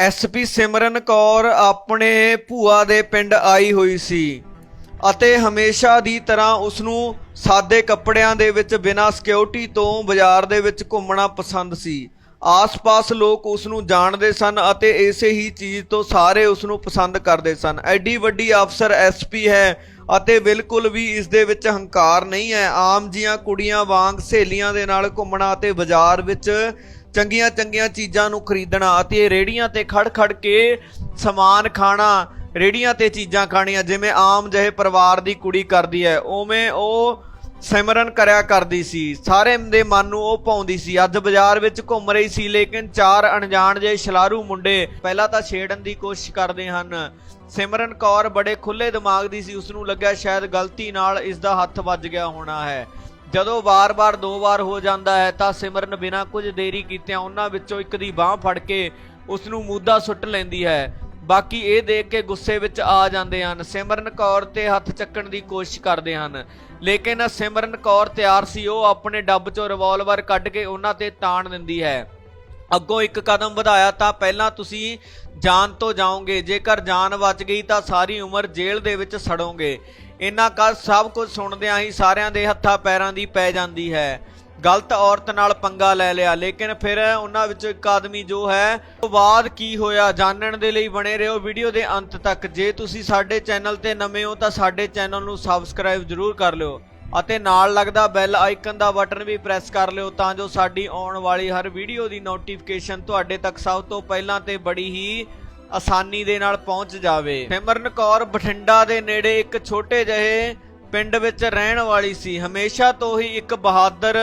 SP Simran Kaur ਆਪਣੇ ਭੂਆ ਦੇ ਪਿੰਡ ਆਈ ਹੋਈ ਸੀ ਅਤੇ ਹਮੇਸ਼ਾ ਦੀ ਤਰ੍ਹਾਂ ਉਸ ਨੂੰ ਸਾਦੇ ਕੱਪੜਿਆਂ ਦੇ ਵਿੱਚ ਬਿਨਾਂ ਸਿਕਿਉਰਿਟੀ ਤੋਂ ਬਾਜ਼ਾਰ ਦੇ ਵਿੱਚ ਘੁੰਮਣਾ ਪਸੰਦ ਸੀ। ਆਸ-ਪਾਸ ਲੋਕ ਉਸ ਨੂੰ ਜਾਣਦੇ ਸਨ ਅਤੇ ਇਸੇ ਹੀ ਚੀਜ਼ ਤੋਂ ਸਾਰੇ ਉਸ ਨੂੰ ਪਸੰਦ ਕਰਦੇ ਸਨ। ਐਡੀ ਵੱਡੀ ਅਫਸਰ ਐਸਪੀ ਹੈ ਅਤੇ ਬਿਲਕੁਲ ਵੀ ਇਸ ਦੇ ਵਿੱਚ ਹੰਕਾਰ ਨਹੀਂ ਹੈ। ਆਮ ਜੀਆਂ ਕੁੜੀਆਂ ਵਾਂਗ ਸਹੇਲੀਆਂ ਦੇ ਨਾਲ ਘੁੰਮਣਾ ਅਤੇ ਬਾਜ਼ਾਰ ਵਿੱਚ ਚੰਗੀਆਂ ਚੰਗੀਆਂ ਚੀਜ਼ਾਂ ਨੂੰ ਖਰੀਦਣਾ ਅਤੇ ਰੇੜੀਆਂ ਤੇ ਖੜ ਖੜ ਕੇ ਸਮਾਨ ਖਾਣਾ ਰੇੜੀਆਂ ਤੇ ਚੀਜ਼ਾਂ ਖਾਣੀਆਂ, ਜਿਵੇਂ ਆਮ ਜਿਹੇ ਪਰਿਵਾਰ ਦੀ ਕੁੜੀ ਕਰਦੀ ਹੈ, ਉਵੇਂ ਉਹ ਸਿਮਰਨ ਕਰਿਆ ਕਰਦੀ ਸੀ। ਸਾਰੇ ਦੇ ਮਨ ਨੂੰ ਉਹ ਪਾਉਂਦੀ ਸੀ। ਅੱਜ ਬਾਜ਼ਾਰ ਵਿੱਚ ਘੁੰਮ ਰਹੀ ਸੀ, ਲੇਕਿਨ ਚਾਰ ਅਣਜਾਣ ਜਿਹੇ ਛਲਾਰੂ ਮੁੰਡੇ ਪਹਿਲਾਂ ਤਾਂ ਛੇੜਨ ਦੀ ਕੋਸ਼ਿਸ਼ ਕਰਦੇ ਹਨ। ਸਿਮਰਨ ਕੌਰ ਬੜੇ ਖੁੱਲੇ ਦਿਮਾਗ ਦੀ ਸੀ ਉਸ ਨੂੰ ਲੱਗਿਆ ਸ਼ਾਇਦ ਗਲਤੀ ਨਾਲ ਇਸ ਦਾ ਹੱਥ ਵੱਜ ਗਿਆ ਹੋਣਾ ਹੈ। ਜਦੋਂ ਵਾਰ-ਵਾਰ, ਦੋ ਵਾਰ ਹੋ ਜਾਂਦਾ ਹੈ ਤਾਂ ਸਿਮਰਨ ਬਿਨਾਂ ਕੁਝ ਦੇਰੀ ਕੀਤਿਆਂ ਉਹਨਾਂ ਵਿੱਚੋਂ ਇੱਕ ਦੀ ਬਾਹ ਫੜ ਕੇ ਉਸ ਨੂੰ ਮੂਦਾ ਸੁੱਟ ਲੈਂਦੀ ਹੈ। ਬਾਕੀ ਇਹ ਦੇਖ ਕੇ ਗੁੱਸੇ ਵਿੱਚ ਆ ਜਾਂਦੇ ਹਨ। ਸਿਮਰਨ ਕੌਰ ਤੇ ਹੱਥ ਚੱਕਣ ਦੀ ਕੋਸ਼ਿਸ਼ ਕਰਦੇ ਹਨ। ਲੇਕਿਨ ਸਿਮਰਨ ਕੌਰ ਤਿਆਰ ਸੀ, ਉਹ ਆਪਣੇ ਡੱਬ ਚੋਂ ਰਿਵਾਲਵਰ ਕੱਢ ਕੇ ਉਹਨਾਂ ਤੇ ਤਾਣ ਦਿੰਦੀ ਹੈ। ਅੱਗੋਂ ਇੱਕ ਕਦਮ ਵਧਾਇਆ ਤਾਂ ਪਹਿਲਾਂ ਤੁਸੀਂ ਜਾਨ ਤੋਂ ਜਾਓਗੇ। ਜੇਕਰ ਜਾਨ ਬਚ ਗਈ ਤਾਂ ਸਾਰੀ ਉਮਰ ਜੇਲ੍ਹ ਦੇ ਵਿੱਚ ਸੜੋਗੇ। ਇਹਨਾਂ ਕਾ ਸਭ ਕੁਝ ਸੁਣਦਿਆਂ ਹੀ ਸਾਰਿਆਂ ਦੇ ਹੱਥਾਂ ਪੈਰਾਂ ਦੀ ਪੈ ਜਾਂਦੀ ਹੈ। ਗਲਤ ਔਰਤ ਨਾਲ ਪੰਗਾ ਲੈ ਲਿਆ, ਲੇਕਿਨ ਫਿਰ ਉਹਨਾਂ ਵਿੱਚੋਂ ਇੱਕ ਆਦਮੀ ਜੋ ਹੈ, ਉਹ ਬਾਅਦ ਕੀ ਹੋਇਆ ਜਾਣਨ ਦੇ ਲਈ ਬਣੇ ਰਹੋ ਵੀਡੀਓ ਦੇ ਅੰਤ ਤੱਕ। ਜੇ ਤੁਸੀਂ ਸਾਡੇ ਚੈਨਲ ਤੇ ਨਵੇਂ ਹੋ ਤਾਂ ਸਾਡੇ ਚੈਨਲ ਨੂੰ ਸਬਸਕ੍ਰਾਈਬ ਜ਼ਰੂਰ ਕਰ ਲਿਓ ਅਤੇ ਨਾਲ ਲੱਗਦਾ ਬੈਲ ਆਈਕਨ ਦਾ ਬਟਨ ਵੀ ਪ੍ਰੈਸ ਕਰ ਲਿਓ ਤਾਂ ਜੋ ਸਾਡੀ ਆਉਣ ਵਾਲੀ ਹਰ ਵੀਡੀਓ ਦੀ ਨੋਟੀਫਿਕੇਸ਼ਨ ਤੁਹਾਡੇ ਤੱਕ ਸਭ ਤੋਂ ਪਹਿਲਾਂ ਤੇ ਬੜੀ ਹੀ ਆਸਾਨੀ ਦੇ ਨਾਲ ਪਹੁੰਚ ਜਾਵੇ। ਸਿਮਰਨ ਕੌਰ ਬਠਿੰਡਾ ਦੇ ਨੇੜੇ ਇੱਕ ਛੋਟੇ ਜਿਹੇ ਪਿੰਡ ਵਿੱਚ ਰਹਿਣ ਵਾਲੀ ਸੀ। ਹਮੇਸ਼ਾ ਤੋਂ ਹੀ ਇੱਕ ਬਹਾਦਰ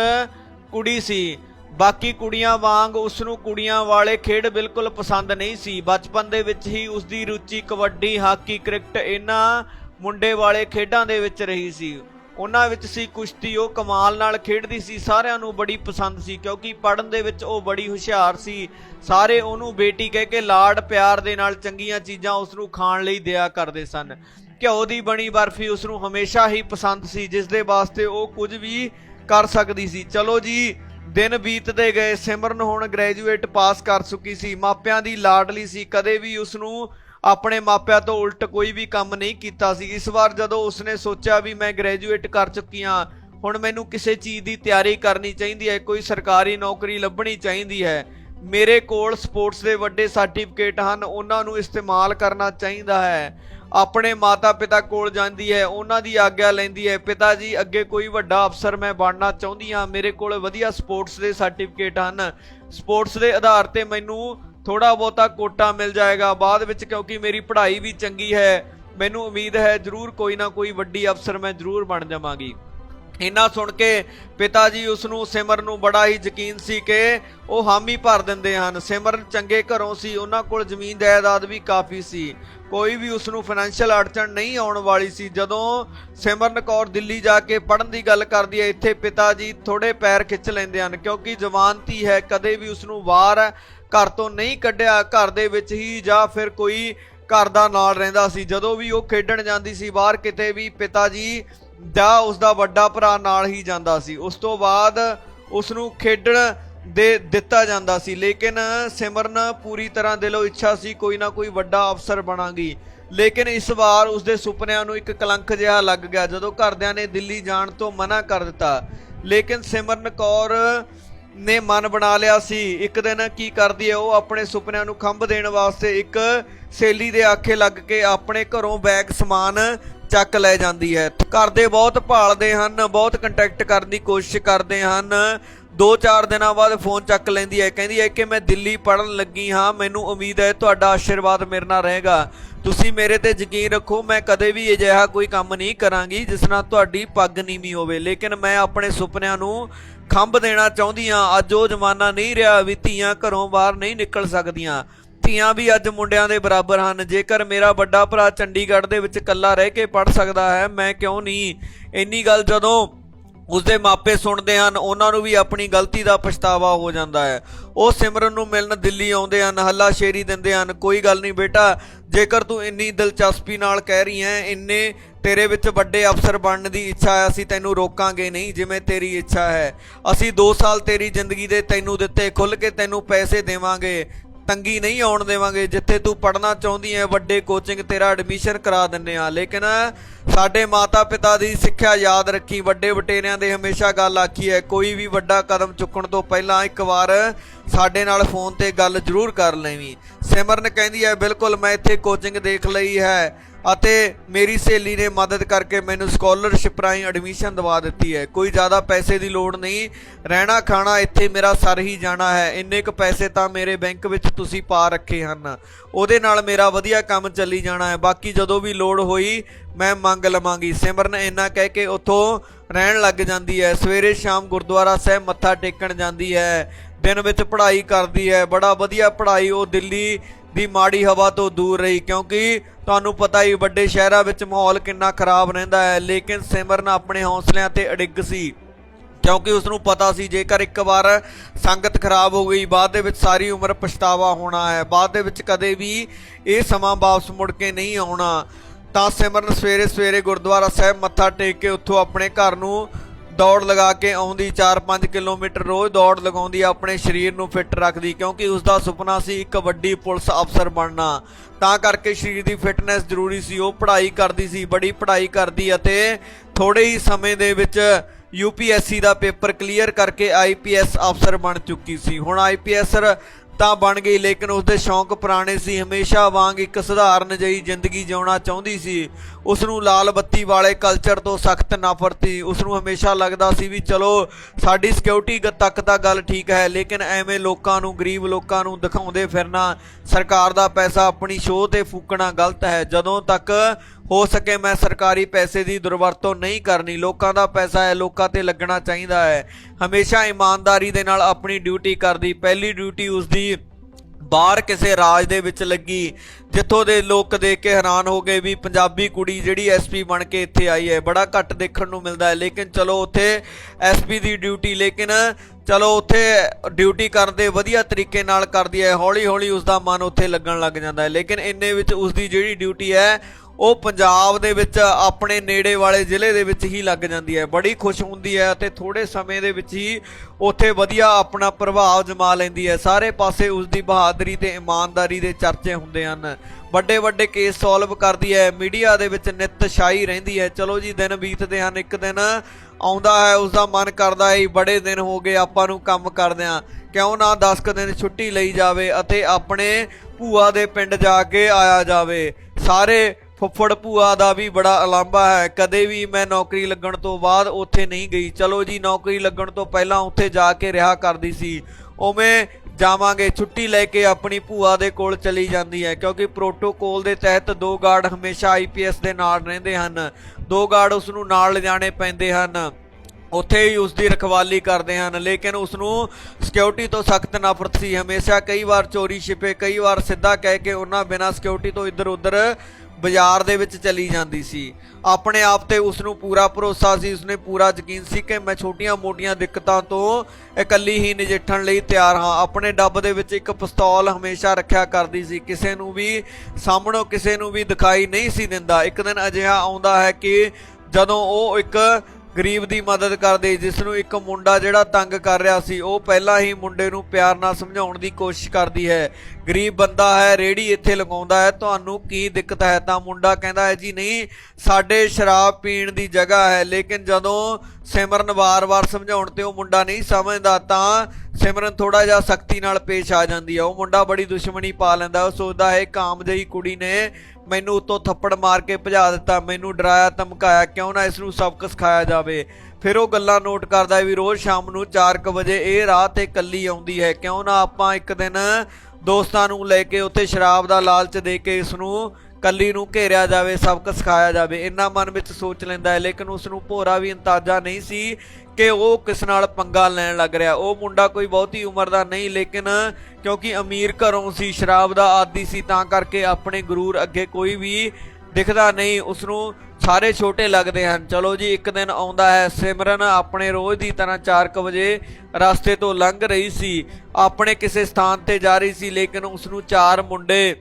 ਕੁੜੀ ਸੀ। ਬਾਕੀ ਕੁੜੀਆਂ ਵਾਂਗ ਉਸ ਨੂੰ ਕੁੜੀਆਂ ਵਾਲੇ ਖੇਡ ਬਿਲਕੁਲ ਪਸੰਦ ਨਹੀਂ ਸੀ। ਬਚਪਨ ਦੇ ਵਿੱਚ ਹੀ ਉਸ ਦੀ ਰੁਚੀ ਕਬੱਡੀ, ਹਾਕੀ, ਕ੍ਰਿਕਟ ਇਹਨਾਂ ਮੁੰਡੇ ਵਾਲੇ ਖੇਡਾਂ ਦੇ ਵਿੱਚ ਰਹੀ ਸੀ। ਉਹਨਾਂ ਵਿੱਚ ਸੀ ਕੁਸ਼ਤੀ, ਉਹ ਕਮਾਲ ਨਾਲ ਖੇਡਦੀ ਸੀ, ਸਾਰਿਆਂ ਨੂੰ ਬੜੀ ਪਸੰਦ ਸੀ ਕਿਉਂਕਿ ਪੜ੍ਹਨ ਦੇ ਵਿੱਚ ਉਹ ਬੜੀ ਹੁਸ਼ਿਆਰ ਸੀ। ਸਾਰੇ ਉਹਨੂੰ ਬੇਟੀ ਕਹਿ ਕੇ ਲਾਡ ਪਿਆਰ ਦੇ ਨਾਲ ਚੰਗੀਆਂ ਚੀਜ਼ਾਂ ਉਸ ਨੂੰ ਖਾਣ ਲਈ ਦਿਆ ਕਰਦੇ ਸਨ। ਘਿਓ ਦੀ ਬਣੀ ਬਰਫੀ ਉਸ ਨੂੰ ਹਮੇਸ਼ਾ ਹੀ ਪਸੰਦ ਸੀ, ਜਿਸ ਦੇ ਵਾਸਤੇ ਉਹ ਕੁਝ ਵੀ ਕਰ ਸਕਦੀ ਸੀ। ਚਲੋ ਜੀ, ਦਿਨ ਬੀਤਦੇ ਗਏ, ਸਿਮਰਨ ਹੁਣ ਗ੍ਰੈਜੂਏਟ ਪਾਸ ਕਰ ਚੁੱਕੀ ਸੀ। ਮਾਪਿਆਂ ਦੀ ਲਾਡਲੀ ਸੀ, ਕਦੇ ਵੀ ਉਸ ਨੂੰ ਆਪਣੇ ਮਾਪਿਆਂ ਤੋਂ ਉਲਟ ਕੋਈ ਵੀ ਕੰਮ ਨਹੀਂ ਕੀਤਾ ਸੀ। ਇਸ ਵਾਰ ਜਦੋਂ ਉਸਨੇ ਸੋਚਿਆ ਵੀ ਮੈਂ ਗ੍ਰੈਜੂਏਟ ਕਰ ਚੁੱਕੀ ਹਾਂ, ਹੁਣ ਮੈਨੂੰ ਕਿਸੇ ਚੀਜ਼ ਦੀ ਤਿਆਰੀ ਕਰਨੀ ਚਾਹੀਦੀ ਹੈ, ਕੋਈ ਸਰਕਾਰੀ ਨੌਕਰੀ ਲੱਭਣੀ ਚਾਹੀਦੀ ਹੈ। ਮੇਰੇ ਕੋਲ ਸਪੋਰਟਸ ਦੇ ਵੱਡੇ ਸਰਟੀਫਿਕੇਟ ਹਨ, ਉਹਨਾਂ ਨੂੰ ਇਸਤੇਮਾਲ ਕਰਨਾ ਚਾਹੀਦਾ ਹੈ। ਆਪਣੇ ਮਾਤਾ-ਪਿਤਾ ਕੋਲ ਜਾਂਦੀ ਹੈ, ਉਹਨਾਂ ਦੀ ਆਗਿਆ ਲੈਂਦੀ ਹੈ। ਪਿਤਾ ਜੀ, ਅੱਗੇ ਕੋਈ ਵੱਡਾ ਅਫਸਰ ਮੈਂ ਬਣਨਾ ਚਾਹੁੰਦੀ ਹਾਂ। ਮੇਰੇ ਕੋਲ ਵਧੀਆ ਸਪੋਰਟਸ ਦੇ ਸਰਟੀਫਿਕੇਟ ਹਨ। ਸਪੋਰਟਸ ਦੇ ਆਧਾਰ ਤੇ ਮੈਨੂੰ ਥੋੜਾ ਬਹੁਤਾ ਕੋਟਾ ਮਿਲ ਜਾਏਗਾ। ਬਾਅਦ ਵਿੱਚ ਕਿਉਂਕਿ ਮੇਰੀ ਪੜ੍ਹਾਈ ਵੀ ਚੰਗੀ ਹੈ, ਮੈਨੂੰ ਉਮੀਦ ਹੈ ਜ਼ਰੂਰ ਕੋਈ ਨਾ ਕੋਈ ਵੱਡੀ ਅਫਸਰ ਮੈਂ ਜ਼ਰੂਰ ਬਣ ਜਾਵਾਂਗੀ। ਇੰਨਾ ਸੁਣ ਕੇ ਪਿਤਾ ਜੀ ਉਸ ਨੂੰ ਸਿਮਰ ਨੂੰ ਬੜਾ ਹੀ ਯਕੀਨ ਸੀ ਕਿ ਉਹ ਹਾਮੀ ਭਰ ਦਿੰਦੇ ਹਨ। ਸਿਮਰਨ ਚੰਗੇ ਘਰੋਂ ਸੀ, ਉਹਨਾਂ ਕੋਲ ਜ਼ਮੀਨ, ਜਾਇਦਾਦ ਵੀ ਕਾਫੀ ਸੀ। ਕੋਈ ਵੀ ਉਸ ਨੂੰ ਫਾਈਨੈਂਸ਼ੀਅਲ ਅੜਚਣ ਨਹੀਂ ਆਉਣ ਵਾਲੀ ਸੀ। ਜਦੋਂ ਸਿਮਰਨ ਕੌਰ ਦਿੱਲੀ ਜਾ ਕੇ ਪੜ੍ਹਨ ਦੀ ਗੱਲ ਕਰਦੀ ਹੈ, ਇੱਥੇ ਪਿਤਾ ਜੀ ਥੋੜੇ ਪੈਰ ਖਿੱਚ ਲੈਂਦੇ ਹਨ, ਕਿਉਂਕਿ ਜਵਾਨਤੀ ਹੈ, ਕਦੇ ਵੀ ਉਸ ਨੂੰ ਬਾਹਰ ਘਰ ਤੋਂ ਨਹੀਂ ਕੱਢਿਆ, ਘਰ ਦੇ ਵਿੱਚ ਹੀ ਜਾਂ ਫਿਰ ਕੋਈ ਘਰ ਦਾ ਨਾਲ ਰਹਿੰਦਾ ਸੀ। ਜਦੋਂ ਵੀ ਉਹ ਖੇਡਣ ਜਾਂਦੀ ਸੀ, ਬਾਹਰ ਕਿਤੇ ਵੀ ਪਿਤਾ ਜੀ ਦਾ ਉਸ ਦਾ ਵੱਡਾ ਭਰਾ ਨਾਲ ਹੀ ਜਾਂਦਾ ਸੀ। ਉਸ ਤੋਂ ਬਾਅਦ ਉਸ ਨੂੰ ਖੇਡਣ ਦੇ ਦਿੱਤਾ ਜਾਂਦਾ ਸੀ। ਲੇਕਿਨ ਸਿਮਰਨ ਪੂਰੀ ਤਰ੍ਹਾਂ ਦਿਲੋਂ ਇੱਛਾ ਸੀ ਕੋਈ ਨਾ ਕੋਈ ਵੱਡਾ ਅਫਸਰ ਬਣਾਂਗੀ। ਲੇਕਿਨ ਇਸ ਵਾਰ ਉਸ ਦੇ ਸੁਪਨਿਆਂ ਨੂੰ ਇੱਕ ਕਲੰਕ ਜਿਹਾ ਲੱਗ ਗਿਆ। ਜਦੋਂ ਘਰਦਿਆਂ ਨੇ ਦਿੱਲੀ ਜਾਣ ਤੋਂ ਮਨਾ ਕਰ ਦਿੱਤਾ। ਲੇਕਿਨ ਸਿਮਰਨ ਕੌਰ ਨੇ ਮਨ ਬਣਾ ਲਿਆ ਸੀ, ਇੱਕ ਦਿਨ ਕੀ ਕਰਦੀ ਹੈ, ਉਹ ਆਪਣੇ ਸੁਪਨਿਆਂ ਨੂੰ ਖੰਭ ਦੇਣ ਵਾਸਤੇ ਇੱਕ ਸੇਲੀ ਦੇ ਆਖੇ ਲੱਗ ਕੇ ਆਪਣੇ ਘਰੋਂ ਬੈਗ, ਸਮਾਨ ਚੱਕ ਲੈ ਜਾਂਦੀ ਹੈ। ਘਰ ਦੇ ਬਹੁਤ ਭਾਲਦੇ ਹਨ, ਬਹੁਤ ਕੰਟੈਕਟ ਕਰਨ ਦੀ ਕੋਸ਼ਿਸ਼ ਕਰਦੇ ਹਨ। 2-4 ਦਿਨਾਂ ਬਾਅਦ ਫੋਨ ਚੱਕ ਲੈਂਦੀ ਹੈ। ਕਹਿੰਦੀ ਹੈ ਕਿ ਮੈਂ ਦਿੱਲੀ ਪੜਨ ਲੱਗੀ ਹਾਂ। ਮੈਨੂੰ ਉਮੀਦ ਹੈ ਤੁਹਾਡਾ ਆਸ਼ੀਰਵਾਦ ਮੇਰੇ ਨਾਲ ਰਹੇਗਾ। ਤੁਸੀਂ ਮੇਰੇ ਤੇ ਯਕੀਨ ਰੱਖੋ, ਮੈਂ ਕਦੇ ਵੀ ਅਜਿਹਾ ਕੋਈ ਕੰਮ ਨਹੀਂ ਕਰਾਂਗੀ ਜਿਸ ਨਾਲ ਤੁਹਾਡੀ ਪੱਗ ਨੀਵੀਂ ਹੋਵੇ। ਲੇਕਿਨ ਮੈਂ ਆਪਣੇ ਸੁਪਨਿਆਂ ਨੂੰ ਖੰਭ ਦੇਣਾ ਚਾਹੁੰਦੀ ਹਾਂ। ਅੱਜ ਉਹ ਜ਼ਮਾਨਾ ਨਹੀਂ ਰਿਹਾ ਵੀ ਧੀਆਂ ਘਰੋਂ ਬਾਹਰ ਨਹੀਂ ਨਿਕਲ ਸਕਦੀਆਂ। ਧੀਆਂ ਵੀ ਅੱਜ ਮੁੰਡਿਆਂ ਦੇ ਬਰਾਬਰ ਹਨ। ਜੇਕਰ ਮੇਰਾ ਵੱਡਾ ਭਰਾ ਚੰਡੀਗੜ੍ਹ ਦੇ ਵਿੱਚ ਇਕੱਲਾ ਰਹਿ ਕੇ ਪੜ ਸਕਦਾ ਹੈ, ਮੈਂ ਕਿਉਂ ਨਹੀਂ? ਇੰਨੀ ਗੱਲ ਜਦੋਂ ਉਸਦੇ ਮਾਪੇ ਸੁਣਦੇ ਹਨ, ਉਹਨਾਂ ਨੂੰ ਵੀ ਆਪਣੀ ਗਲਤੀ ਦਾ ਪਛਤਾਵਾ ਹੋ ਜਾਂਦਾ ਹੈ। ਉਹ ਸਿਮਰਨ ਨੂੰ ਮਿਲਣ ਦਿੱਲੀ ਆਉਂਦੇ ਹਨ, ਹੱਲਾ ਸ਼ੇਰੀ ਦਿੰਦੇ ਹਨ, ਕੋਈ ਗੱਲ ਨਹੀਂ ਬੇਟਾ, ਜੇਕਰ ਤੂੰ ਇੰਨੀ ਦਿਲਚਸਪੀ ਨਾਲ ਕਹਿ ਰਹੀ ਹੈ, ਇੰਨੇ ਤੇਰੇ ਵਿੱਚ ਵੱਡੇ ਅਫਸਰ ਬਣਨ ਦੀ ਇੱਛਾ ਹੈ, ਅਸੀਂ ਤੈਨੂੰ ਰੋਕਾਂਗੇ ਨਹੀਂ, ਜਿਵੇਂ ਤੇਰੀ ਇੱਛਾ ਹੈ। ਅਸੀਂ 2 ਸਾਲ ਤੇਰੀ ਜ਼ਿੰਦਗੀ ਦੇ ਤੈਨੂੰ ਦਿੱਤੇ ਖੁੱਲ ਕੇ ਤੈਨੂੰ ਪੈਸੇ ਦੇਵਾਂਗੇ। ਤੰਗੀ ਨਹੀਂ ਆਉਣ ਦੇਵਾਂਗੇ। ਜਿੱਥੇ ਤੂੰ ਪੜਨਾ ਚਾਹੁੰਦੀ ਹੈ ਵੱਡੇ ਕੋਚਿੰਗ ਤੇਰਾ ਐਡਮਿਸ਼ਨ ਕਰਾ ਦਿੰਨੇ ਆ। ਲੇਕਿਨ ਸਾਡੇ ਮਾਤਾ ਪਿਤਾ ਦੀ ਸਿੱਖਿਆ ਯਾਦ ਰੱਖੀ। ਵੱਡੇ ਵਟੇਰਿਆਂ ਦੇ ਹਮੇਸ਼ਾ ਗੱਲ ਆਖੀ ਹੈ ਕੋਈ ਵੀ ਵੱਡਾ ਕਦਮ ਚੁੱਕਣ ਤੋਂ ਪਹਿਲਾਂ ਇੱਕ ਵਾਰ ਸਾਡੇ ਨਾਲ ਫੋਨ ਤੇ ਗੱਲ ਜ਼ਰੂਰ ਕਰ ਲੈਵੀਂ। ਸਿਮਰਨ ਕਹਿੰਦੀ ਹੈ ਬਿਲਕੁਲ ਮੈਂ ਇੱਥੇ ਕੋਚਿੰਗ ਦੇਖ ਲਈ ਹੈ। ਅਤੇ ਮੇਰੀ ਸਹੇਲੀ ਨੇ ਮਦਦ ਕਰਕੇ ਮੈਨੂੰ ਸਕਾਲਰਸ਼ਿਪ ਰਾਹੀਂ ਐਡਮਿਸ਼ਨ ਦਵਾ ਦਿੱਤੀ ਹੈ। ਕੋਈ ਜ਼ਿਆਦਾ ਪੈਸੇ ਦੀ ਲੋੜ ਨਹੀਂ। ਰਹਿਣਾ ਖਾਣਾ ਇੱਥੇ ਮੇਰਾ ਸਰ ਹੀ ਜਾਣਾ ਹੈ। ਇੰਨੇ ਕੁ ਪੈਸੇ ਤਾਂ ਮੇਰੇ ਬੈਂਕ ਵਿੱਚ ਤੁਸੀਂ ਪਾ ਰੱਖੇ ਹਨ। ਉਹਦੇ ਨਾਲ ਮੇਰਾ ਵਧੀਆ ਕੰਮ ਚੱਲੀ ਜਾਣਾ ਹੈ। ਬਾਕੀ ਜਦੋਂ ਵੀ ਲੋੜ ਹੋਈ, ਮੈਂ ਮੰਗ ਲਵਾਂਗੀ। ਸਿਮਰਨ ਇੰਨਾ ਕਹਿ ਕੇ ਉੱਥੋਂ ਰਹਿਣ ਲੱਗ ਜਾਂਦੀ ਹੈ। ਸਵੇਰੇ ਸ਼ਾਮ ਗੁਰਦੁਆਰਾ ਸਾਹਿਬ ਮੱਥਾ ਟੇਕਣ ਜਾਂਦੀ ਹੈ। ਦਿਨ ਵਿੱਚ ਪੜ੍ਹਾਈ ਕਰਦੀ ਹੈ। ਬੜਾ ਵਧੀਆ ਪੜ੍ਹਾਈ ਉਹ ਦਿੱਲੀ ਦੀ ਮਾੜੀ ਹਵਾ ਤੋਂ ਦੂਰ ਰਹੀ, ਕਿਉਂਕਿ ਤੁਹਾਨੂੰ ਪਤਾ ਹੀ ਵੱਡੇ ਸ਼ਹਿਰਾਂ ਵਿੱਚ ਮਾਹੌਲ ਕਿੰਨਾ ਖਰਾਬ ਰਹਿੰਦਾ ਹੈ, ਲੇਕਿਨ ਸਿਮਰਨ ਆਪਣੇ ਹੌਸਲਿਆਂ ਤੇ ਅੜਿੱਗ ਸੀ। ਕਿਉਂਕਿ ਉਸ ਨੂੰ ਪਤਾ ਸੀ, ਜੇਕਰ ਇੱਕ ਵਾਰ ਸੰਗਤ ਖਰਾਬ ਹੋ ਗਈ, ਬਾਅਦ ਦੇ ਵਿੱਚ ਸਾਰੀ ਉਮਰ ਪਛਤਾਵਾ ਹੋਣਾ ਹੈ। ਬਾਅਦ ਦੇ ਵਿੱਚ ਕਦੇ ਵੀ ਇਹ ਸਮਾਂ ਵਾਪਸ ਮੁੜ ਕੇ ਨਹੀਂ ਆਉਣਾ। ਤਾਂ ਸਿਮਰਨ ਸਵੇਰੇ ਸਵੇਰੇ ਗੁਰਦੁਆਰਾ ਸਾਹਿਬ ਮੱਥਾ ਟੇਕ ਕੇ ਉੱਥੋਂ ਆਪਣੇ ਘਰ ਨੂੰ ਦੌੜ ਲਗਾ ਕੇ ਆਉਂਦੀ 4-5 ਕਿਲੋਮੀਟਰ ਰੋਜ਼ ਦੌੜ ਲਗਾਉਂਦੀ, ਆਪਣੇ ਸਰੀਰ ਨੂੰ ਫਿੱਟ ਰੱਖਦੀ, ਕਿਉਂਕਿ ਉਸ ਦਾ ਸੁਪਨਾ ਸੀ ਇੱਕ ਵੱਡੀ ਪੁਲਿਸ ਅਫਸਰ ਬਣਨਾ। ਤਾਂ ਕਰਕੇ ਸਰੀਰ ਦੀ ਫਿਟਨੈਸ ਜ਼ਰੂਰੀ ਸੀ, ਉਹ ਪੜ੍ਹਾਈ ਕਰਦੀ ਸੀ, ਬੜੀ ਪੜ੍ਹਾਈ ਕਰਦੀ ਅਤੇ ਥੋੜੇ ਹੀ ਸਮੇਂ ਦੇ ਵਿੱਚ ਯੂਪੀਐਸਸੀ ਦਾ ਪੇਪਰ ਕਲੀਅਰ ਕਰਕੇ ਆਈਪੀਐਸ ਅਫਸਰ ਬਣ ਚੁੱਕੀ ਸੀ। ਹੁਣ ਆਈਪੀਐਸ ਤਾਂ ਬਣ ਗਈ, ਲੇਕਿਨ ਉਸਦੇ ਸ਼ੌਂਕ ਪੁਰਾਣੇ ਸੀ। ਹਮੇਸ਼ਾ ਵਾਂਗ ਇੱਕ ਸਧਾਰਨ ਜਿਹੀ ਜ਼ਿੰਦਗੀ ਜਿਉਣਾ ਚਾਹੁੰਦੀ ਸੀ। ਉਸ ਨੂੰ ਲਾਲ ਬੱਤੀ ਵਾਲੇ ਕਲਚਰ ਤੋਂ ਸਖਤ ਨਫ਼ਰਤ ਸੀ। ਉਸ ਨੂੰ ਹਮੇਸ਼ਾ ਲੱਗਦਾ ਸੀ ਵੀ ਚਲੋ, ਸਾਡੀ ਸਿਕਿਉਰਿਟੀ ਤੱਕ ਤਾਂ ਗੱਲ ਠੀਕ ਹੈ, ਲੇਕਿਨ ਐਵੇਂ ਲੋਕਾਂ ਨੂੰ, ਗਰੀਬ ਲੋਕਾਂ ਨੂੰ ਦਿਖਾਉਂਦੇ ਫਿਰਨਾ, ਸਰਕਾਰ ਦਾ ਪੈਸਾ ਆਪਣੀ ਸ਼ੋਅ ਤੇ ਫੂਕਣਾ ਗਲਤ ਹੈ। ਜਦੋਂ ਤੱਕ ਹੋ ਸਕੇ, ਮੈਂ ਸਰਕਾਰੀ ਪੈਸੇ ਦੀ ਦੁਰਵਰਤੋਂ ਨਹੀਂ ਕਰਨੀ। ਲੋਕਾਂ ਦਾ ਪੈਸਾ ਹੈ, ਲੋਕਾਂ ਤੇ ਲੱਗਣਾ ਚਾਹੀਦਾ ਹੈ। ਹਮੇਸ਼ਾ ਇਮਾਨਦਾਰੀ ਦੇ ਨਾਲ ਆਪਣੀ ਡਿਊਟੀ ਕਰਦੀ। ਪਹਿਲੀ ਡਿਊਟੀ ਉਸ ਦੀ ਬਾਹਰ ਕਿਸੇ ਰਾਜ ਦੇ ਵਿੱਚ ਲੱਗੀ, ਜਿੱਥੋਂ ਦੇ ਲੋਕ ਦੇਖ ਕੇ ਹੈਰਾਨ ਹੋ ਗਏ ਵੀ ਪੰਜਾਬੀ ਕੁੜੀ ਜਿਹੜੀ ਐਸਪੀ ਬਣ ਕੇ ਇੱਥੇ ਆਈ ਹੈ। ਬੜਾ ਘੱਟ ਦੇਖਣ ਨੂੰ ਮਿਲਦਾ ਹੈ, ਲੇਕਿਨ ਚਲੋ ਉੱਥੇ ਐਸਪੀ ਦੀ ਡਿਊਟੀ, ਲੇਕਿਨ ਚਲੋ ਉੱਥੇ ਡਿਊਟੀ ਕਰਦੇ ਵਧੀਆ ਤਰੀਕੇ ਨਾਲ ਕਰਦੀ ਹੈ। ਹੌਲੀ ਹੌਲੀ ਉਸ ਦਾ ਮਨ ਉੱਥੇ ਲੱਗਣ ਲੱਗ ਜਾਂਦਾ ਹੈ। ਲੇਕਿਨ ਇੰਨੇ ਵਿੱਚ ਉਸ ਦੀ ਜਿਹੜੀ ਡਿਊਟੀ ਹੈ ਉਹ ਪੰਜਾਬ ਦੇ ਵਿੱਚ ਆਪਣੇ ਨੇੜੇ ਵਾਲੇ ਜ਼ਿਲ੍ਹੇ ਦੇ ਵਿੱਚ ਹੀ ਲੱਗ ਜਾਂਦੀ ਹੈ। ਬੜੀ ਖੁਸ਼ ਹੁੰਦੀ ਹੈ ਅਤੇ ਥੋੜੇ ਸਮੇਂ ਦੇ ਵਿੱਚ ਹੀ ਉੱਥੇ ਵਧੀਆ ਆਪਣਾ ਪ੍ਰਭਾਵ ਜਮਾ ਲੈਂਦੀ ਹੈ। ਸਾਰੇ ਪਾਸੇ ਉਸ ਦੀ ਬਹਾਦਰੀ ਤੇ ਇਮਾਨਦਾਰੀ ਦੇ ਚਰਚੇ ਹੁੰਦੇ ਹਨ। ਵੱਡੇ ਵੱਡੇ ਕੇਸ ਸੋਲਵ ਕਰਦੀ ਹੈ। ਮੀਡੀਆ ਦੇ ਵਿੱਚ ਨਿਤ ਛਾਈ ਰਹਿੰਦੀ ਹੈ। ਚਲੋ ਜੀ, ਦਿਨ ਬੀਤਦੇ ਹਨ। ਇੱਕ ਦਿਨ ਆਉਂਦਾ ਹੈ ਉਸ ਦਾ ਮਨ ਕਰਦਾ ਹੈ ਬੜੇ ਦਿਨ ਹੋ ਗਏ, ਆਪਾਂ ਨੂੰ ਕੰਮ ਕਰਦਿਆਂ ਕਿਉਂ ਨਾ 10 ਕੁ ਦਿਨ ਛੁੱਟੀ ਲਈ ਜਾਵੇ ਅਤੇ ਆਪਣੇ ਭੂਆ ਦੇ ਪਿੰਡ ਜਾ ਕੇ ਆਇਆ ਜਾਵੇ। ਸਾਰੇ ਫੁੱਫੜ ਭੂਆ ਦਾ ਵੀ ਬੜਾ ਅਲਾਂਭਾ ਹੈ। ਕਦੇ ਵੀ ਮੈਂ ਨੌਕਰੀ ਲੱਗਣ ਤੋਂ ਬਾਅਦ ਉੱਥੇ ਨਹੀਂ ਗਈ। ਚਲੋ ਜੀ, ਨੌਕਰੀ ਲੱਗਣ ਤੋਂ ਪਹਿਲਾਂ ਉੱਥੇ ਜਾ ਕੇ ਰਿਹਾ ਕਰਦੀ ਸੀ। ਉਵੇਂ ਜਾਵਾਂਗੇ, ਛੁੱਟੀ ਲੈ ਕੇ ਆਪਣੀ ਭੂਆ ਦੇ ਕੋਲ ਚਲੀ ਜਾਂਦੀ ਹੈ। ਕਿਉਂਕਿ ਪ੍ਰੋਟੋਕੋਲ ਦੇ ਤਹਿਤ ਦੋ ਗਾਰਡ ਹਮੇਸ਼ਾ ਆਈਪੀਐਸ ਦੇ ਨਾਲ ਰਹਿੰਦੇ ਹਨ। ਦੋ ਗਾਰਡ ਉਸ ਨੂੰ ਨਾਲ ਲਿਜਾਣੇ ਪੈਂਦੇ ਹਨ। ਉੱਥੇ ਹੀ ਉਸ ਦੀ ਰਖਵਾਲੀ ਕਰਦੇ ਹਨ। ਲੇਕਿਨ ਉਸ ਨੂੰ ਸਿਕਿਉਰਿਟੀ ਤੋਂ ਸਖਤ ਨਫ਼ਰਤ ਸੀ। ਹਮੇਸ਼ਾ ਕਈ ਵਾਰ ਚੋਰੀ ਛਿਪੇ, ਕਈ ਵਾਰ ਸਿੱਧਾ ਕਹਿ ਕੇ ਉਹਨਾਂ ਬਿਨਾਂ ਸਿਕਿਉਰਿਟੀ ਤੋਂ ਇੱਧਰ ਉੱਧਰ ਬਾਜ਼ਾਰ ਦੇ ਵਿੱਚ ਚਲੀ ਜਾਂਦੀ ਸੀ। ਆਪਣੇ ਆਪ ਤੇ ਉਸ ਨੂੰ ਪੂਰਾ ਭਰੋਸਾ ਸੀ। ਉਸਨੇ ਪੂਰਾ ਯਕੀਨ ਸੀ ਕਿ ਮੈਂ ਛੋਟੀਆਂ-ਮੋਟੀਆਂ ਦਿੱਕਤਾਂ ਤੋਂ ਇਕੱਲੀ ਹੀ ਨਜਿੱਠਣ ਲਈ ਤਿਆਰ ਹਾਂ। ਆਪਣੇ ਡੱਬ ਦੇ ਵਿੱਚ ਇੱਕ ਪਿਸਤੌਲ ਹਮੇਸ਼ਾ ਰੱਖਿਆ ਕਰਦੀ ਸੀ। ਕਿਸੇ ਨੂੰ ਵੀ ਸਾਹਮਣੋਂ ਕਿਸੇ ਨੂੰ ਵੀ ਦਿਖਾਈ ਨਹੀਂ ਸੀ ਦਿੰਦਾ। ਇੱਕ ਦਿਨ ਅਜਿਹਾ ਆਉਂਦਾ ਹੈ ਕਿ ਜਦੋਂ ਉਹ ਇੱਕ ਗਰੀਬ ਦੀ ਮਦਦ ਕਰਦੇ ਜਿਸ ਨੂੰ ਇੱਕ ਮੁੰਡਾ ਜਿਹੜਾ ਤੰਗ ਕਰ ਰਿਹਾ ਸੀ, ਉਹ ਪਹਿਲਾਂ ਹੀ ਮੁੰਡੇ ਨੂੰ ਪਿਆਰ ਨਾਲ ਸਮਝਾਉਣ ਦੀ ਕੋਸ਼ਿਸ਼ ਕਰਦੀ ਹੈ। ਗਰੀਬ ਬੰਦਾ ਹੈ, ਰੇੜੀ ਇੱਥੇ ਲਗਾਉਂਦਾ ਹੈ, ਤੁਹਾਨੂੰ ਕੀ ਦਿੱਕਤ ਹੈ? ਤਾਂ ਮੁੰਡਾ ਕਹਿੰਦਾ ਹੈ, ਜੀ ਨਹੀਂ, ਸਾਡੇ ਸ਼ਰਾਬ ਪੀਣ ਦੀ ਜਗ੍ਹਾ ਹੈ, ਲੇਕਿਨ ਜਦੋਂ ਸਿਮਰਨ ਵਾਰ-ਵਾਰ ਸਮਝਾਉਣ ਤੇ ਉਹ ਮੁੰਡਾ ਨਹੀਂ ਸਮਝਦਾ, ਤਾਂ ਸਿਮਰਨ ਥੋੜਾ ਜਿਹਾ ਸਖਤੀ ਨਾਲ ਪੇਸ਼ ਆ ਜਾਂਦੀ ਹੈ। ਉਹ ਮੁੰਡਾ ਬੜੀ ਦੁਸ਼ਮਣੀ ਪਾ ਲੈਂਦਾ ਉਹ ਸੋਚਦਾ ਹੈ ਕਾਮ ਜਈ ਕੁੜੀ ਨੇ ਮੈਨੂੰ ਉੱਤੋਂ ਥੱਪੜ ਮਾਰ ਕੇ ਭਜਾ ਦਿੱਤਾ, ਮੈਨੂੰ ਡਰਾਇਆ, ਧਮਕਾਇਆ, ਕਿਉਂ ਨਾ ਇਸ ਨੂੰ ਸਬਕ ਸਿਖਾਇਆ ਜਾਵੇ? ਫਿਰ ਉਹ ਗੱਲਾਂ ਨੋਟ ਕਰਦਾ ਵੀ ਰੋਜ਼ ਸ਼ਾਮ ਨੂੰ 4:00 ਵਜੇ ਇਹ ਰਾਹ ਤੇ ਕੱਲੀ ਆਉਂਦੀ ਹੈ। ਕਿਉਂ ਨਾ ਆਪਾਂ ਇੱਕ ਦਿਨ ਦੋਸਤਾਂ ਨੂੰ ਲੈ ਕੇ ਉੱਥੇ ਸ਼ਰਾਬ ਦਾ ਲਾਲਚ ਦੇ ਕੇ ਇਸ ਨੂੰ ਕੱਲੀ ਨੂੰ ਘੇਰਿਆ ਜਾਵੇ ਸਬਕ ਸਿਖਾਇਆ ਜਾਵੇ। ਇੰਨਾ ਮਨ ਵਿੱਚ ਸੋਚ ਲੈਂਦਾ ਹੈ, ਲੇਕਿਨ ਉਸ ਨੂੰ ਭੋਰਾ ਵੀ ਅੰਦਾਜ਼ਾ ਨਹੀਂ ਸੀ ਕਿ ਉਹ ਕਿਸ ਨਾਲ ਪੰਗਾ ਲੈਣ ਲੱਗ ਰਿਹਾ। ਉਹ ਮੁੰਡਾ ਕੋਈ ਬਹੁਤੀ ਉਮਰ ਦਾ ਨਹੀਂ, ਲੇਕਿਨ ਕਿਉਂਕਿ ਅਮੀਰ ਘਰੋਂ ਸੀ, ਸ਼ਰਾਬ ਦਾ ਆਦੀ ਸੀ, ਤਾਂ ਕਰਕੇ ਆਪਣੇ ਗਰੂਰ ਅੱਗੇ ਕੋਈ ਵੀ ਦਿਖਦਾ ਨਹੀਂ। ਉਸ ਨੂੰ ਸਾਰੇ ਛੋਟੇ ਲੱਗਦੇ ਹਨ। ਚਲੋ ਜੀ, ਇੱਕ ਦਿਨ ਆਉਂਦਾ ਹੈ, ਸਿਮਰਨ ਆਪਣੇ ਰੋਜ਼ ਦੀ ਤਰ੍ਹਾਂ 4:00 ਵਜੇ ਰਸਤੇ ਤੋਂ ਲੰਘ ਰਹੀ ਸੀ। ਆਪਣੇ ਕਿਸੇ ਸਥਾਨ ਤੇ ਜਾ ਰਹੀ ਸੀ, ਲੇਕਿਨ ਉਸ ਨੂੰ ਚਾਰ ਮੁੰਡੇ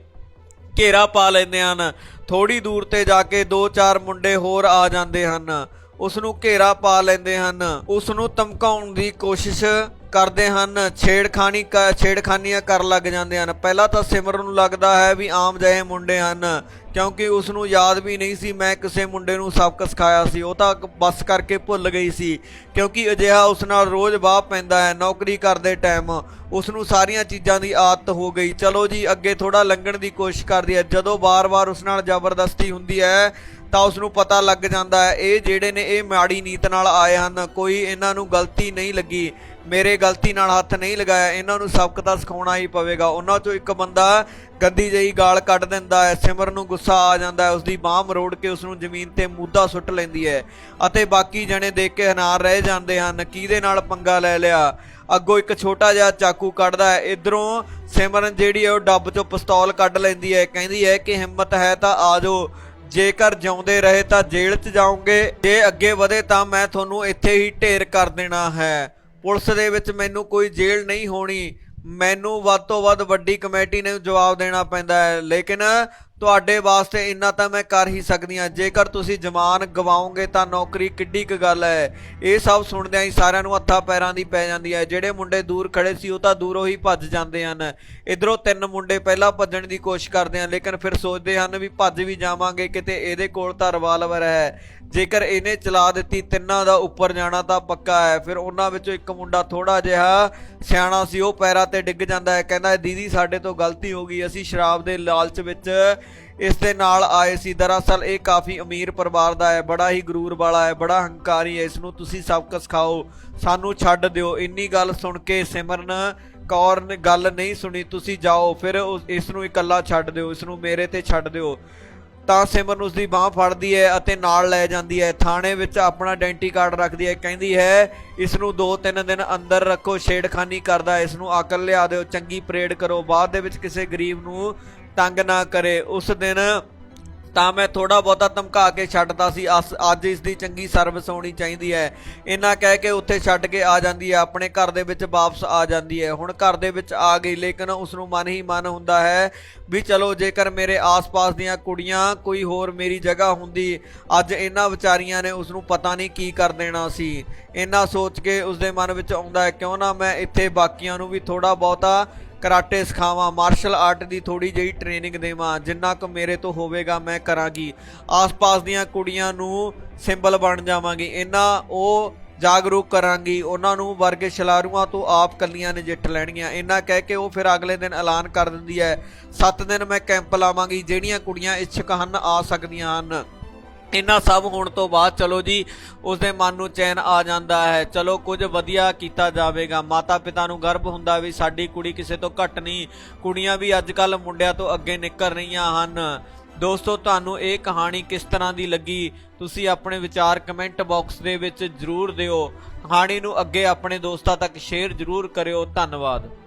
ਘੇਰਾ ਪਾ ਲੈਂਦੇ ਹਨ। ਥੋੜੀ ਦੂਰ ਤੇ ਜਾ ਕੇ ਦੋ ਚਾਰ ਮੁੰਡੇ ਹੋਰ ਆ ਜਾਂਦੇ ਹਨ। ਉਸ ਨੂੰ ਘੇਰਾ ਪਾ ਲੈਂਦੇ ਹਨ। ਉਸ ਨੂੰ ਧਮਕਾਉਣ ਦੀ ਕੋਸ਼ਿਸ਼ ਕਰਦੇ ਹਨ, ਛੇੜਖਾਨੀ ਕ- ਛੇੜਖਾਨੀਆਂ ਕਰਨ ਲੱਗ ਜਾਂਦੇ ਹਨ। ਪਹਿਲਾਂ ਤਾਂ ਸਿਮਰਨ ਨੂੰ ਲੱਗਦਾ ਹੈ ਵੀ ਆਮ ਜਿਹੇ ਮੁੰਡੇ ਹਨ, ਕਿਉਂਕਿ ਉਸ ਨੂੰ ਯਾਦ ਵੀ ਨਹੀਂ ਸੀ, ਮੈਂ ਕਿਸੇ ਮੁੰਡੇ ਨੂੰ ਸਬਕ ਸਿਖਾਇਆ ਸੀ। ਉਹ ਤਾਂ ਬਸ ਕਰਕੇ ਭੁੱਲ ਗਈ ਸੀ, ਕਿਉਂਕਿ ਅਜਿਹਾ ਉਸ ਨਾਲ ਰੋਜ਼ ਵਾਹ ਪੈਂਦਾ ਹੈ, ਨੌਕਰੀ ਕਰਦੇ ਟਾਈਮ ਉਸ ਨੂੰ ਸਾਰੀਆਂ ਚੀਜ਼ਾਂ ਦੀ ਆਦਤ ਹੋ ਗਈ। ਚਲੋ ਜੀ, ਅੱਗੇ ਥੋੜਾ ਲੰਘਣ ਦੀ ਕੋਸ਼ਿਸ਼ ਕਰਦੀ ਹੈ। ਜਦੋਂ ਵਾਰ-ਵਾਰ ਉਸ ਨਾਲ ਜ਼ਬਰਦਸਤੀ ਹੁੰਦੀ ਹੈ, ਤਾਂ ਉਸ ਨੂੰ ਪਤਾ ਲੱਗ ਜਾਂਦਾ ਹੈ, ਇਹ ਜਿਹੜੇ ਨੇ ਇਹ ਮਾੜੀ ਨੀਤ ਨਾਲ ਆਏ ਹਨ, ਕੋਈ ਇਹਨਾਂ ਨੂੰ ਗਲਤੀ ਨਹੀਂ ਲੱਗੀ। ਮੇਰੇ ਗਲਤੀ ਨਾਲ ਹੱਥ ਨਹੀਂ ਲਗਾਇਆ, ਇਹਨਾਂ ਨੂੰ ਸਬਕ ਤਾਂ ਸਿਖਾਉਣਾ ਹੀ ਪਵੇਗਾ। ਉਹਨਾਂ ਚੋਂ ਇੱਕ ਬੰਦਾ ਗੰਦੀ ਜਿਹੀ ਗਾਲ ਕੱਢ ਦਿੰਦਾ ਹੈ ਸਿਮਰ ਨੂੰ ਗੁੱਸਾ ਆ ਜਾਂਦਾ ਹੈ ਉਸ ਦੀ ਬਾਹ ਮਰੋੜ ਕੇ ਉਸ ਨੂੰ ਜ਼ਮੀਨ ਤੇ ਮੂਦਾ ਸੁੱਟ ਲੈਂਦੀ ਹੈ ਅਤੇ ਬਾਕੀ ਜਣੇ ਦੇਖ ਕੇ ਹਨਾਰ ਰਹਿ ਜਾਂਦੇ ਹਨ, ਕਿਹਦੇ ਨਾਲ ਪੰਗਾ ਲੈ ਲਿਆ? ਅੱਗੋਂ ਇੱਕ ਛੋਟਾ ਜਿਹਾ ਚਾਕੂ ਕੱਢਦਾ ਹੈ, ਇਧਰੋਂ ਸਿਮਰਨ ਜਿਹੜੀ ਹੈ ਉਹ ਡੱਬ ਚੋਂ ਪਿਸਤੌਲ ਕੱਢ ਲੈਂਦੀ ਹੈ, ਕਹਿੰਦੀ ਹੈ ਕਿ ਹਿੰਮਤ ਹੈ ਤਾਂ ਆ ਜਾਓ, ਜੇਕਰ ਜਿਉਂਦੇ ਰਹੇ ਤਾਂ ਜੇਲ੍ਹ 'ਚ ਜਾਓਗੇ, ਜੇ ਅੱਗੇ ਵਧੇ ਤਾਂ ਮੈਂ ਤੁਹਾਨੂੰ ਇੱਥੇ ਹੀ ਢੇਰ ਕਰ ਦੇਣਾ ਹੈ। ਪੁਲਿਸ ਦੇ ਵਿੱਚ ਮੈਨੂੰ ਕੋਈ ਜੇਲ੍ਹ ਨਹੀਂ ਹੋਣੀ, ਮੈਨੂੰ ਵੱਧ ਤੋਂ ਵੱਧ ਵੱਡੀ ਕਮੇਟੀ ਨੇ ਜਵਾਬ ਦੇਣਾ ਪੈਂਦਾ ਹੈ, ਲੇਕਿਨ ਤੁਹਾਡੇ ਵਾਸਤੇ ਇੰਨਾ ਤਾਂ ਮੈਂ ਕਰ ਹੀ ਸਕਦੀ ਹਾਂ। ਜੇਕਰ ਤੁਸੀਂ ਜਮਾਨ ਗਵਾਓਗੇ ਤਾਂ ਨੌਕਰੀ ਕਿੱਡੀ ਕੁ ਗੱਲ ਹੈ। ਇਹ ਸਭ ਸੁਣਦਿਆਂ ਹੀ ਸਾਰਿਆਂ ਨੂੰ ਹੱਥਾਂ ਪੈਰਾਂ ਦੀ ਪੈ ਜਾਂਦੀ ਹੈ। ਜਿਹੜੇ ਮੁੰਡੇ ਦੂਰ ਖੜੇ ਸੀ, ਉਹ ਤਾਂ ਦੂਰੋਂ ਹੀ ਭੱਜ ਜਾਂਦੇ ਹਨ। ਇਧਰੋਂ ਤਿੰਨ ਮੁੰਡੇ ਪਹਿਲਾਂ ਭੱਜਣ ਦੀ ਕੋਸ਼ਿਸ਼ ਕਰਦੇ ਹਨ, ਲੇਕਿਨ ਫਿਰ ਸੋਚਦੇ ਹਨ ਵੀ ਭੱਜ ਵੀ ਜਾਵਾਂਗੇ, ਕਿਤੇ ਇਹਦੇ ਕੋਲ ਤਾਂ ਰਿਵਾਲਵਰ ਹੈ। ਜੇਕਰ ਇਹਨੇ ਚਲਾ ਦਿੱਤੀ ਤਿੰਨਾਂ ਦਾ ਉੱਪਰ ਜਾਣਾ ਤਾਂ ਪੱਕਾ ਹੈ। ਫਿਰ ਉਹਨਾਂ ਵਿੱਚੋਂ ਇੱਕ ਮੁੰਡਾ ਥੋੜਾ ਜਿਹਾ ਸਿਆਣਾ ਸੀ, ਉਹ ਪੈਰਾਂ ਤੇ ਡਿੱਗ ਜਾਂਦਾ ਹੈ। ਕਹਿੰਦਾ, ਦੀਦੀ, ਸਾਡੇ ਤੋਂ ਗਲਤੀ ਹੋ ਗਈ। ਅਸੀਂ ਸ਼ਰਾਬ ਦੇ ਲਾਲਚ ਵਿੱਚ ਇਸ ਦੇ ਨਾਲ ਆਏ ਸੀ। ਦਰਅਸਲ ਇਹ ਕਾਫੀ ਅਮੀਰ ਪਰਿਵਾਰ ਦਾ ਹੈ। ਬੜਾ ਹੀ ਗਰੂਰ ਵਾਲਾ ਹੈ, ਬੜਾ ਹੰਕਾਰੀ ਹੈ। ਇਸ ਨੂੰ ਤੁਸੀਂ ਸਬਕ ਸਿਖਾਓ। ਸਾਨੂੰ ਛੱਡ ਦਿਓ। ਇੰਨੀ ਗੱਲ ਸੁਣ ਕੇ ਸਿਮਰਨ ਕੌਰ ਨੇ ਗੱਲ ਨਹੀਂ ਸੁਣੀ। ਤੁਸੀਂ ਜਾਓ। ਫਿਰ ਉਸ- ਇਸ ਨੂੰ ਇਕੱਲਾ ਛੱਡ ਦਿਓ। ਇਸ ਨੂੰ ਮੇਰੇ ਤੇ ਛੱਡ ਦਿਓ। ਤਾਂ ਸਿਮਰਨ ਉਸ ਦੀ ਬਾਹ ਫੜਦੀ ਹੈ ਅਤੇ ਨਾਲ ਲੈ ਜਾਂਦੀ ਹੈ। ਥਾਣੇ ਵਿੱਚ ਆਪਣਾ ਆਇਡੈਂਟੀ ਕਾਰਡ ਰੱਖਦੀ ਹੈ। ਕਹਿੰਦੀ ਹੈ ਇਸ ਨੂੰ 2-3 ਦਿਨ ਅੰਦਰ ਰੱਖੋ ਛੇੜਖਾਨੀ ਕਰਦਾ ਹੈ, ਇਸ ਨੂੰ ਅਕਲ ਲਿਆ ਦਿਓ ਚੰਗੀ ਪਰੇਡ ਕਰੋ। ਬਾਅਦ ਦੇ ਵਿੱਚ ਕਿਸੇ ਗਰੀਬ ਨੂੰ ਤੰਗ ਨਾ ਕਰੇ। ਉਸ ਦਿਨ ਤਾਂ ਮੈਂ ਥੋੜਾ ਬਹੁਤਾ ਧਮਕਾ ਕੇ ਛੱਡਦਾ ਸੀ। ਅਸ- ਅੱਜ ਇਸ ਦੀ ਚੰਗੀ ਸਰਵਿਸ ਹੋਣੀ ਚਾਹੀਦੀ ਹੈ। ਇਹਨਾਂ ਕਹਿ ਕੇ ਉੱਥੇ ਛੱਡ ਕੇ ਆ ਜਾਂਦੀ ਹੈ। ਆਪਣੇ ਘਰ ਦੇ ਵਿੱਚ ਵਾਪਸ ਆ ਜਾਂਦੀ ਹੈ। ਹੁਣ ਘਰ ਦੇ ਵਿੱਚ ਆ ਗਈ, ਲੇਕਿਨ ਉਸ ਨੂੰ ਮਨ ਹੀ ਮਨ ਹੁੰਦਾ ਹੈ ਵੀ ਚਲੋ, ਜੇਕਰ ਮੇਰੇ ਆਸ-ਪਾਸ ਦੀਆਂ ਕੁੜੀਆਂ ਕੋਈ ਹੋਰ ਮੇਰੀ ਜਗ੍ਹਾ ਹੁੰਦੀ, ਅੱਜ ਇਹਨਾਂ ਵਿਚਾਰੀਆਂ ਨੇ ਉਸ ਨੂੰ ਪਤਾ ਨਹੀਂ ਕੀ ਕਰ ਦੇਣਾ ਸੀ। ਇਹਨਾਂ ਸੋਚ ਕੇ ਉਸ ਦੇ ਮਨ ਵਿੱਚ ਆਉਂਦਾ ਹੈ, ਕਿਉਂ ਨਾ ਮੈਂ ਇੱਥੇ ਬਾਕੀਆਂ ਨੂੰ ਵੀ ਥੋੜਾ ਬਹੁਤਾ ਕਰਾਟੇ ਸਿਖਾਵਾਂ ਮਾਰਸ਼ਲ ਆਰਟ ਦੀ ਥੋੜੀ ਜਿਹੀ ਟ੍ਰੇਨਿੰਗ ਦੇਵਾਂ, ਜਿੰਨਾ ਕੁ ਮੇਰੇ ਤੋਂ ਹੋਵੇਗਾ ਮੈਂ ਕਰਾਂਗੀ। ਆਸ-ਪਾਸ ਦੀਆਂ ਕੁੜੀਆਂ ਨੂੰ ਸਿੰਬਲ ਬਣ ਜਾਵਾਂਗੀ। ਇਹਨਾਂ ਉਹ ਜਾਗਰੂਕ ਕਰਾਂਗੀ, ਉਹਨਾਂ ਨੂੰ ਵਰਗੇ ਛਲਾਰੂਆਂ ਤੋਂ ਆਪ ਕੱਲੀਆਂ ਨਜਿੱਠ ਲੈਣਗੀਆਂ ਇਹਨਾਂ ਕਹਿ ਕੇ ਉਹ ਫਿਰ ਅਗਲੇ ਦਿਨ ਐਲਾਨ ਕਰ ਦਿੰਦੀ ਹੈ। 7 ਦਿਨ ਮੈਂ ਕੈਂਪ ਲਾਵਾਂਗੀ, ਜਿਹੜੀਆਂ ਕੁੜੀਆਂ ਇੱਛੁਕ ਹਨ ਆ ਸਕਦੀਆਂ ਹਨ। ਇੰਨਾ ਸਭ ਹੋਣ ਤੋਂ ਬਾਅਦ ਚਲੋ ਜੀ, ਉਸਦੇ ਮਨ ਨੂੰ ਚੈਨ ਆ ਜਾਂਦਾ ਹੈ। ਚਲੋ ਕੁਝ ਵਧੀਆ ਕੀਤਾ ਜਾਵੇਗਾ। ਮਾਤਾ ਪਿਤਾ ਨੂੰ ਗਰਭ ਹੁੰਦਾ ਵੀ ਸਾਡੀ ਕੁੜੀ ਕਿਸੇ ਤੋਂ ਘੱਟ ਨਹੀਂ। ਕੁੜੀਆਂ ਵੀ ਅੱਜ ਕੱਲ ਮੁੰਡਿਆਂ ਤੋਂ ਅੱਗੇ ਨਿਕਲ ਰਹੀਆਂ ਹਨ। ਦੋਸਤੋ, ਤੁਹਾਨੂੰ ਇਹ ਕਹਾਣੀ ਕਿਸ ਤਰ੍ਹਾਂ ਦੀ ਲੱਗੀ? ਤੁਸੀਂ ਆਪਣੇ ਵਿਚਾਰ ਕਮੈਂਟ ਬਾਕਸ ਦੇ ਵਿੱਚ ਜਰੂਰ ਦਿਓ। ਕਹਾਣੀ ਨੂੰ ਅੱਗੇ ਆਪਣੇ ਦੋਸਤਾਂ ਤੱਕ ਸ਼ੇਅਰ ਜਰੂਰ ਕਰਿਓ। ਧੰਨਵਾਦ।